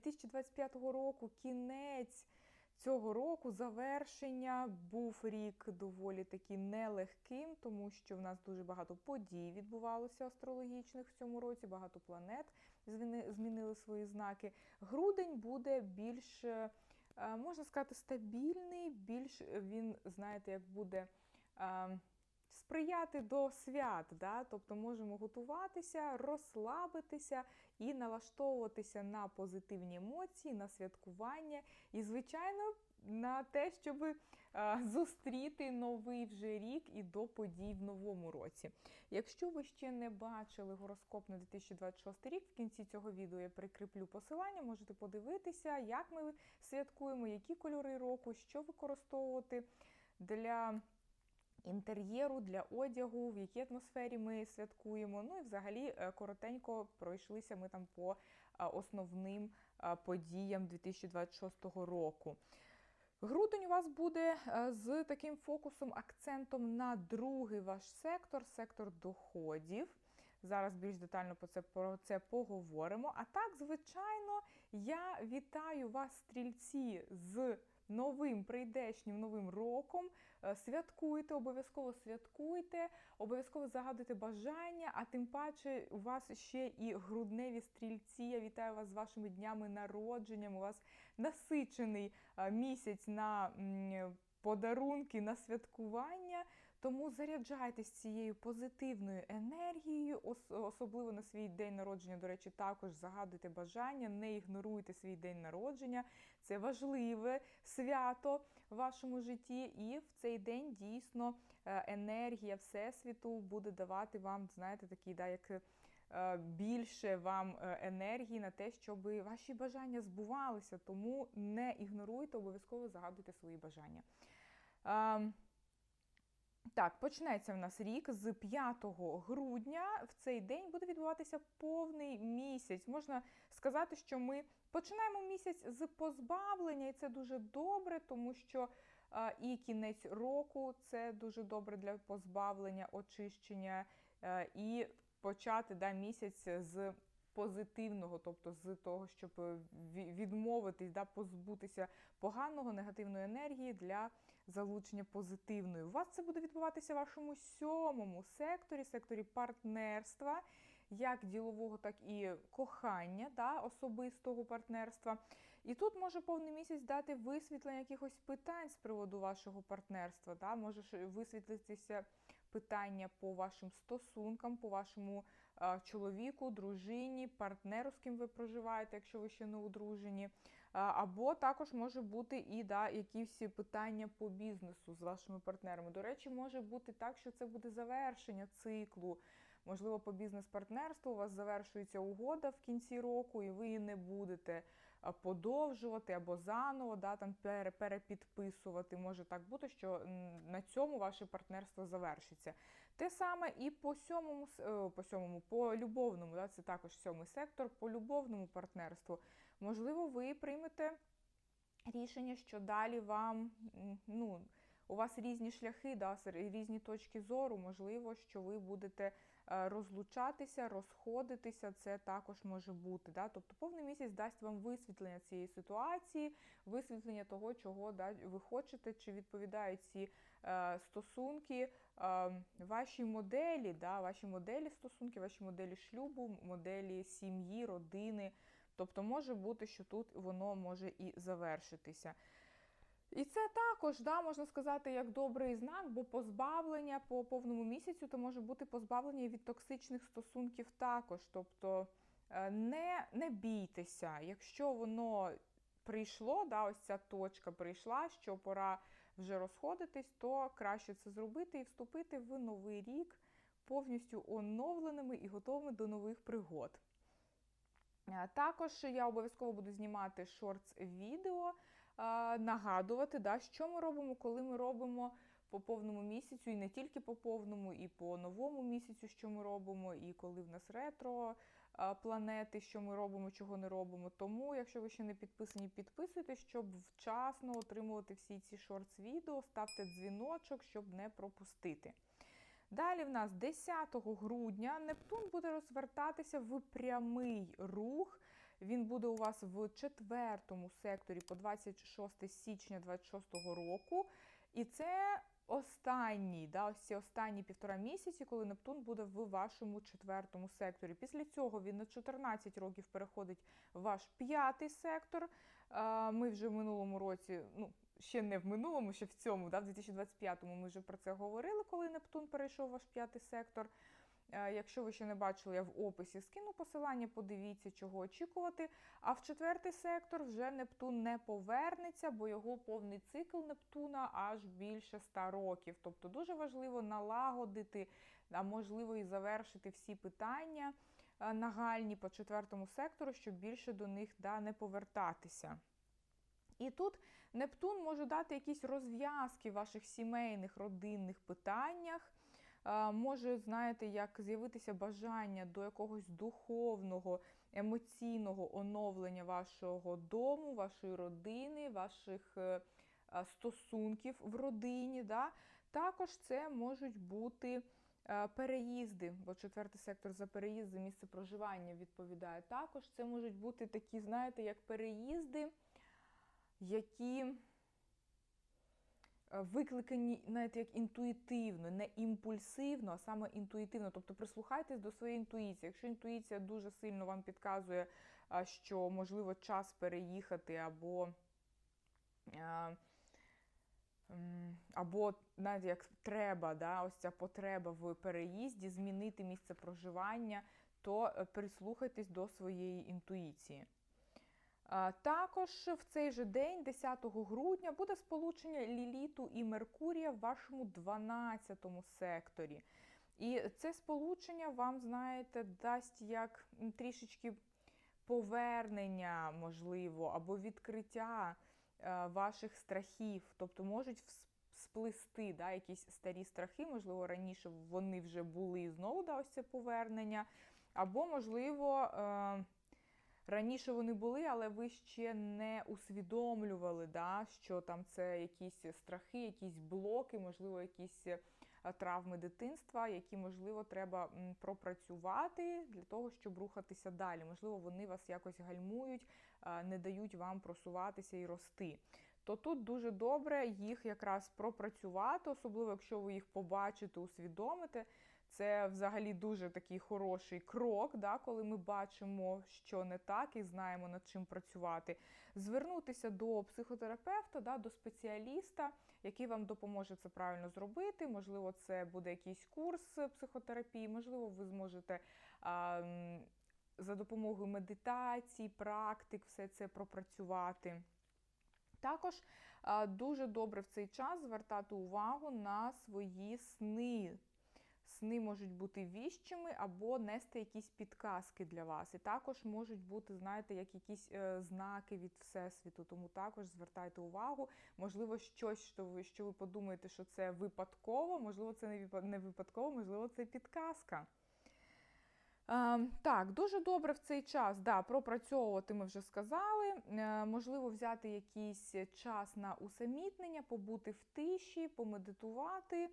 2025 року, кінець цього року, завершення був рік доволі таки нелегким, тому що в нас дуже багато подій відбувалося астрологічних в цьому році, багато планет змінили свої знаки. Грудень буде більш, е, можна сказати, стабільний, більш він, знаєте, як буде. Сприяти до свят, да? тобто можемо готуватися, розслабитися і налаштовуватися на позитивні емоції, на святкування і, звичайно, на те, щоб е, зустріти новий вже рік і до подій в новому році. Якщо ви ще не бачили гороскоп на 2026 рік, в кінці цього відео я прикріплю посилання, можете подивитися, як ми святкуємо, які кольори року, що використовувати для інтер'єру, для одягу, в якій атмосфері ми святкуємо. Ну і взагалі е, коротенько пройшлися ми там по е, основним е, подіям 2026 року. Грудень у вас буде з таким фокусом, акцентом на другий ваш сектор, сектор доходів. Зараз більш детально про це, про це поговоримо. А так, звичайно, я вітаю вас, стрільці, з новим прийдешнім новим роком. Е, Святкуйте, обов'язково святкуйте, обов'язково загадуйте бажання, а тим паче у вас ще і грудневі стрільці. Я вітаю вас з вашими днями народженням. У вас насичений е, місяць на подарунки, на святкування. Тому заряджайтесь цією позитивною енергією, особливо на свій день народження. До речі, також загадуйте бажання, не ігноруйте свій день народження. Це важливе свято в вашому житті, і в цей день дійсно е, енергія Всесвіту буде давати вам, знаєте, такий, да, як е, більше вам е, енергії на те, щоб ваші бажання збувалися. Тому не ігноруйте, обов'язково загадуйте свої бажання. Так, почнеться в нас рік з 5 грудня. В цей день буде відбуватися повний місяць. Можна сказати, що ми починаємо місяць з позбавлення, і це дуже добре, тому що е, і кінець року це дуже добре для позбавлення, очищення, е, і почати да, місяць з позитивного, тобто з того, щоб е, відмовитись, да, позбутися поганого, негативної енергії для залучення позитивної. У вас це буде відбуватися в вашому сьомому секторі, секторі партнерства, як ділового, так і кохання, да, особистого партнерства. І тут може повний місяць дати висвітлення якихось питань з приводу вашого партнерства. Да? Може висвітлитися питання по вашим стосункам, по вашому чоловіку, дружині, партнеру, з ким ви проживаєте, якщо ви ще не одружені. Або також може бути і да, якісь питання по бізнесу з вашими партнерами. До речі, може бути так, що це буде завершення циклу. Можливо, по бізнес-партнерству у вас завершується угода в кінці року, і ви її не будете подовжувати або заново да, там, пере- перепідписувати. Може так бути, що на цьому ваше партнерство завершиться. Те саме і по сьомому, е, по сьомому, по любовному, да, це також сьомий сектор, по любовному партнерству. Можливо, ви приймете рішення, що далі вам ну, у вас різні шляхи, да, різні точки зору. Можливо, що ви будете розлучатися, розходитися. Це також може бути. Да? Тобто повний місяць дасть вам висвітлення цієї ситуації, висвітлення того, чого да, ви хочете, чи відповідають ці е, стосунки е, вашій моделі, да, ваші моделі стосунки, ваші моделі шлюбу, моделі сім'ї, родини. Тобто може бути, що тут воно може і завершитися. І це також да, можна сказати як добрий знак, бо позбавлення по повному місяцю то може бути позбавлення від токсичних стосунків також. Тобто е, не, не бійтеся, якщо воно прийшло, да, ось ця точка прийшла, що пора вже розходитись, то краще це зробити і вступити в новий рік повністю оновленими і готовими до нових пригод. Е, Також я обов'язково буду знімати шортс відео, е, нагадувати, да, що ми робимо, коли ми робимо по повному місяцю, і не тільки по повному, і по новому місяцю, що ми робимо, і коли в нас ретро планети, що ми робимо, чого не робимо. Тому, якщо ви ще не підписані, підписуйтесь, щоб вчасно отримувати всі ці шортс відео, ставте дзвіночок, щоб не пропустити. Далі в нас 10 грудня Нептун буде розвертатися в прямий рух Він буде у вас в четвертому секторі по 26 січня 26 року. І це останній, да, ось ці останні півтора місяці, коли Нептун буде в вашому четвертому секторі. Після цього він на 14 років переходить в ваш п'ятий сектор. Ми вже в минулому році, ну ще не в минулому, ще в цьому, да, в 2025-му ми вже про це говорили, коли Нептун перейшов в ваш п'ятий сектор. Е, Якщо ви ще не бачили, я в описі скину посилання, подивіться, чого очікувати. А в четвертий сектор вже Нептун не повернеться, бо його повний цикл Нептуна аж більше 100 років. Тобто дуже важливо налагодити, а можливо і завершити всі питання е, нагальні по четвертому сектору, щоб більше до них да, не повертатися. І тут Нептун може дати якісь розв'язки в ваших сімейних родинних питаннях. Може, знаєте, як з'явитися бажання до якогось духовного, емоційного оновлення вашого дому, вашої родини, ваших е, стосунків в родині. Да? Також це можуть бути е, переїзди, бо четвертий сектор за переїзди, місце проживання відповідає. Також це можуть бути такі, знаєте, як переїзди, які викликані навіть як інтуїтивно, не імпульсивно, а саме інтуїтивно. Тобто прислухайтесь до своєї інтуїції. Якщо інтуїція дуже сильно вам підказує, що можливо час переїхати або. Або навіть як треба, да, ось ця потреба в переїзді, змінити місце проживання, то е, прислухайтесь до своєї інтуїції. Також в цей же день, 10 грудня, буде сполучення Ліліту і Меркурія в вашому 12 секторі. І це сполучення вам, знаєте, дасть як трішечки повернення, можливо, або відкриття е, ваших страхів. Тобто можуть сплисти да, якісь старі страхи, можливо, раніше вони вже були і знову да, ось це повернення. Або, можливо, е, Раніше вони були, але ви ще не усвідомлювали, да, що там це якісь страхи, якісь блоки, можливо, якісь е, травми дитинства, які, можливо, треба пропрацювати для того, щоб рухатися далі. Можливо, вони вас якось гальмують, не дають вам просуватися і рости. То тут дуже добре їх якраз пропрацювати, особливо якщо ви їх побачите, усвідомите. Це взагалі дуже такий хороший крок, да, коли ми бачимо, що не так, і знаємо над чим працювати. Звернутися до психотерапевта, да, до спеціаліста, який вам допоможе це правильно зробити. Можливо, це буде якийсь курс психотерапії, можливо, ви зможете а, за допомогою медитацій, практик все це пропрацювати. Також дуже добре в цей час звертати увагу на свої сни. Сни можуть бути віщими або нести якісь підказки для вас. І також можуть бути, знаєте, як якісь е, знаки від Всесвіту. Тому також звертайте увагу. Можливо, щось, що ви, що ви подумаєте, що це випадково, можливо, це не випадково, можливо, це підказка. Е, так, дуже добре в цей час да, пропрацьовувати ми вже сказали. Е, можливо, взяти якийсь час на усамітнення, побути в тиші, помедитувати.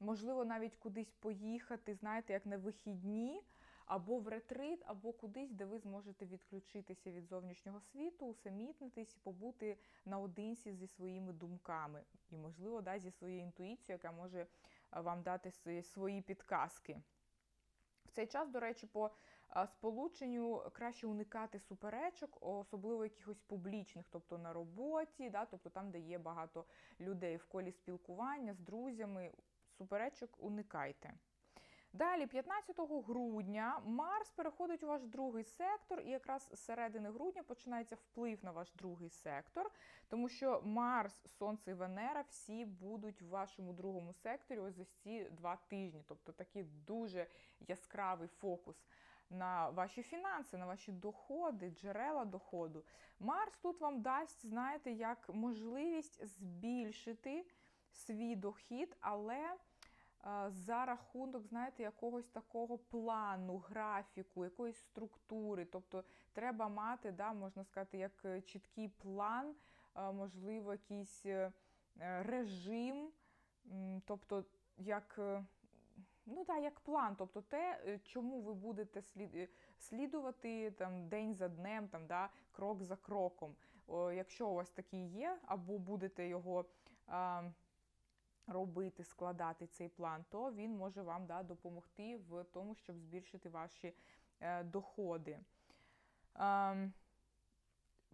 Е, можливо, навіть кудись поїхати, знаєте, як на вихідні, або в ретрит, або кудись, де ви зможете відключитися від зовнішнього світу, усамітнитись і побути наодинці зі своїми думками. І, можливо, да, зі своєю інтуїцією, яка може вам дати свої- підказки. В цей час, до речі, по сполученню краще уникати суперечок, особливо якихось публічних, тобто на роботі, да, тобто там, де є багато людей в колі спілкування з друзями, суперечок уникайте. Далі, 15 грудня, Марс переходить у ваш другий сектор, і якраз з середини грудня починається вплив на ваш другий сектор, тому що Марс, Сонце і Венера всі будуть в вашому другому секторі ось за ці два тижні. Тобто такий дуже яскравий фокус на ваші фінанси, на ваші доходи, джерела доходу. Марс тут вам дасть, знаєте, як можливість збільшити свій дохід, але е, за рахунок, знаєте, якогось такого плану, графіку, якоїсь структури. Тобто треба мати, да, можна сказати, як е, чіткий план, е, можливо, якийсь режим, тобто як. ну так, як план, тобто те, чому ви будете слідувати там день за днем, там да, крок за кроком. О, якщо у вас такий є, або будете його а, робити, складати цей план, то він може вам да, допомогти в тому, щоб збільшити ваші е, доходи. Е,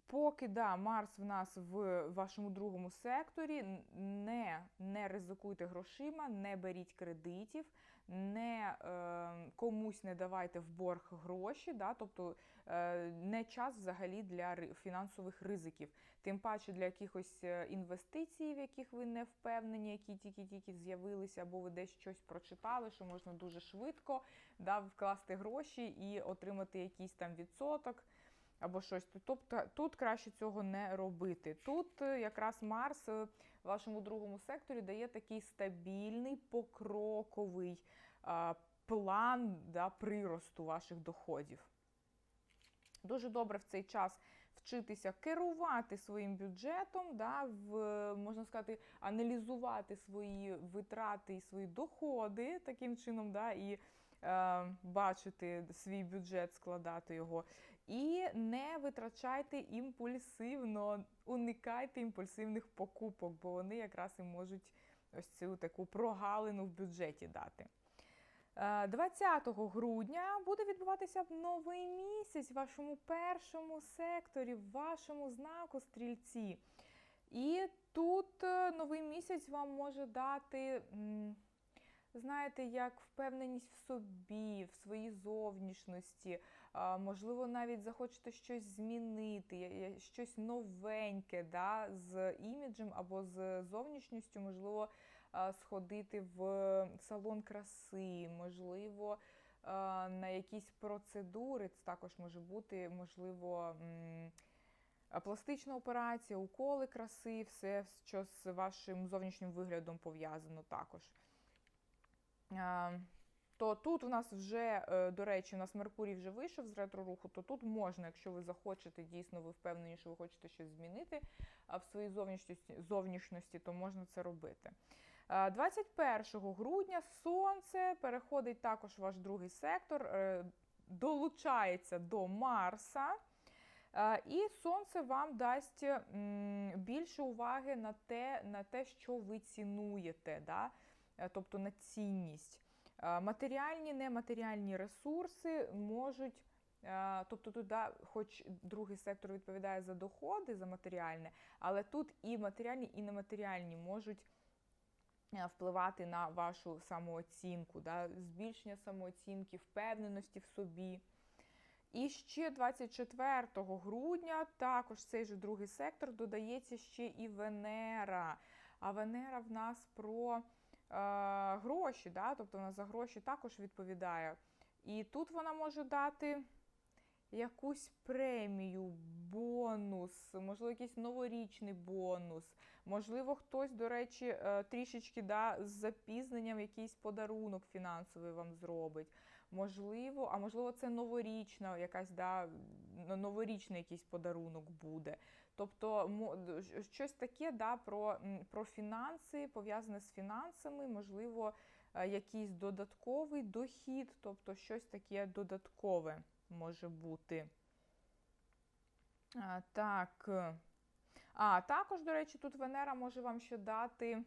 Поки да, Марс в нас в вашому другому секторі, не, не ризикуйте грошима, не беріть кредитів, не е, комусь не давайте в борг гроші, да, тобто е, не час взагалі для фінансових ризиків. Тим паче для якихось е, інвестицій, в яких ви не впевнені, які тільки-тільки з'явилися, або ви десь щось прочитали, що можна дуже швидко да, вкласти гроші і отримати якийсь там відсоток або щось. Тобто тут краще цього не робити. Тут е, якраз Марс е, вашому другому секторі дає такий стабільний, покроковий план да, приросту ваших доходів. Дуже добре в цей час вчитися керувати своїм бюджетом, да, в, можна сказати, аналізувати свої витрати і свої доходи таким чином, да, і е, бачити свій бюджет, складати його. І не витрачайте імпульсивно, уникайте імпульсивних покупок, бо вони якраз і можуть ось цю таку прогалину в бюджеті дати. Е, 20 грудня буде відбуватися новий місяць в вашому першому секторі, в вашому знаку стрільці. І тут е, новий місяць вам може дати, знаєте, як впевненість в собі, в своїй зовнішності. Можливо, навіть захочете щось змінити, щось новеньке да, з іміджем або з зовнішністю, можливо, сходити в салон краси, можливо, на якісь процедури. Це також може бути, можливо, пластична операція, уколи краси, все, що з вашим зовнішнім виглядом пов'язано також. То тут у нас вже, е, до речі, у нас Меркурій вже вийшов з ретро-руху, то тут можна, якщо ви захочете, дійсно, ви впевнені, що ви хочете щось змінити в своїй зовнішності, зовнішності, то можна це робити. Е, 21 грудня Сонце переходить також в ваш другий сектор, е, долучається до Марса. І сонце вам дасть більше уваги на те, на те, що ви цінуєте, да? Е, тобто на цінність. Матеріальні, нематеріальні ресурси можуть, тобто тут, да, хоч другий сектор відповідає за доходи, за матеріальне, але тут і матеріальні, і нематеріальні можуть впливати на вашу самооцінку, да, збільшення самооцінки, впевненості в собі. І ще 24 грудня, також цей же другий сектор, додається ще і Венера. А Венера в нас про гроші, да? тобто вона за гроші також відповідає. І тут вона може дати якусь премію, бонус, можливо, якийсь новорічний бонус. Можливо, хтось, до речі, е, трішечки да, з запізненням якийсь подарунок фінансовий вам зробить. Можливо, а можливо, це новорічна, якась да, новорічний якийсь подарунок буде. Тобто щось таке да, про, про фінанси, пов'язане з фінансами, можливо, е, якийсь додатковий дохід, тобто щось таке додаткове може бути. А, так. А, також, до речі, тут Венера може вам ще дати.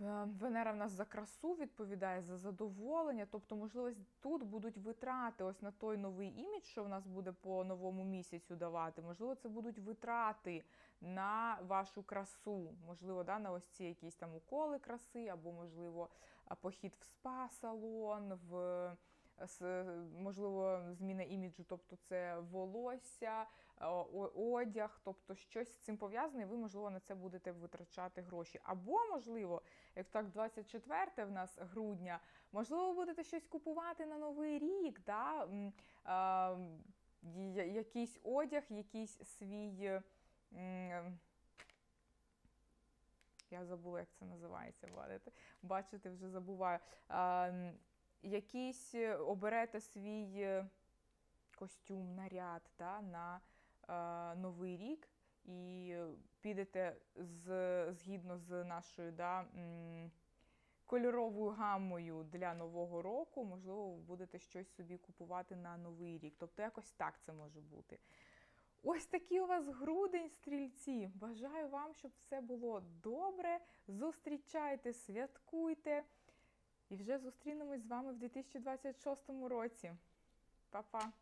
Е, Венера в нас за красу відповідає, за задоволення. Тобто, можливо, тут будуть витрати ось на той новий імідж, що в нас буде по новому місяцю давати. Можливо, це будуть витрати на вашу красу. Можливо, да, на ось ці якісь там уколи краси, або, можливо, похід в спа-салон, в можливо, зміна іміджу, тобто це волосся, е, одяг, тобто щось з цим пов'язане, і ви, можливо, на це будете витрачати гроші. Або, можливо, як так 24 в нас грудня, можливо, ви будете щось купувати на Новий рік, да? якийсь одяг, якийсь свій. Я забула, як це називається. бачите? Вже забуваю. А, якийсь е, оберете свій е, костюм, наряд да, на е, Новий рік і підете з, згідно з нашою да, кольоровою гаммою для нового року, можливо, будете щось собі купувати на новий рік. Тобто, якось так це може бути. Ось такий у вас грудень, стрільці. Бажаю вам, щоб все було добре. Зустрічайте, святкуйте. І вже зустрінемось з вами в 2026 році. Па-па!